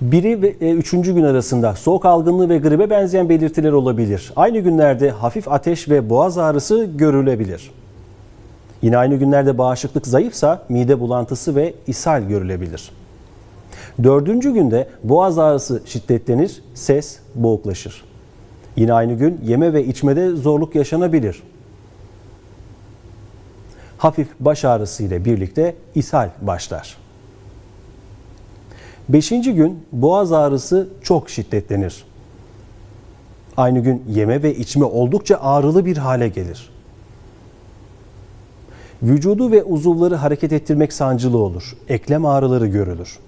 Biri ve e, üçüncü gün arasında soğuk algınlığı ve gribe benzeyen belirtiler olabilir. Aynı günlerde hafif ateş ve boğaz ağrısı görülebilir. Yine aynı günlerde bağışıklık zayıfsa mide bulantısı ve ishal görülebilir. Dördüncü günde boğaz ağrısı şiddetlenir, ses boğuklaşır. Yine aynı gün yeme ve içmede zorluk yaşanabilir. Hafif baş ağrısı ile birlikte ishal başlar. Beşinci gün boğaz ağrısı çok şiddetlenir. Aynı gün yeme ve içme oldukça ağrılı bir hale gelir. Vücudu ve uzuvları hareket ettirmek sancılı olur. Eklem ağrıları görülür.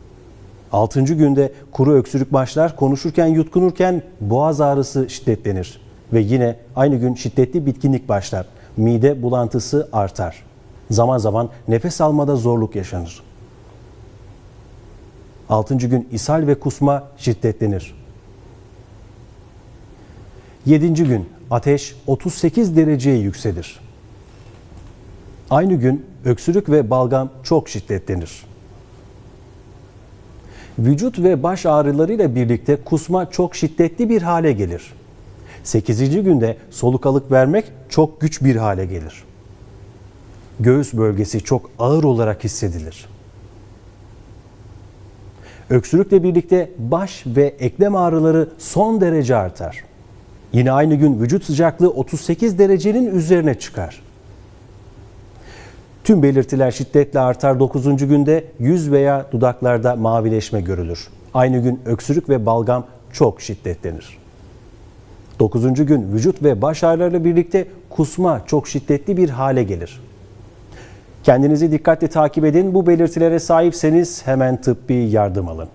Altıncı günde kuru öksürük başlar, konuşurken yutkunurken boğaz ağrısı şiddetlenir. Ve yine aynı gün şiddetli bitkinlik başlar. Mide bulantısı artar. Zaman zaman nefes almada zorluk yaşanır. Altıncı gün ishal ve kusma şiddetlenir. Yedinci gün ateş 38 dereceye yükselir. Aynı gün öksürük ve balgam çok şiddetlenir. Vücut ve baş ağrılarıyla birlikte kusma çok şiddetli bir hale gelir. 8. günde solukalık vermek çok güç bir hale gelir. Göğüs bölgesi çok ağır olarak hissedilir. Öksürükle birlikte baş ve eklem ağrıları son derece artar. Yine aynı gün vücut sıcaklığı 38 derecenin üzerine çıkar. Tüm belirtiler şiddetle artar 9. günde yüz veya dudaklarda mavileşme görülür. Aynı gün öksürük ve balgam çok şiddetlenir. 9. gün vücut ve baş ağrılarıyla birlikte kusma çok şiddetli bir hale gelir. Kendinizi dikkatle takip edin. Bu belirtilere sahipseniz hemen tıbbi yardım alın.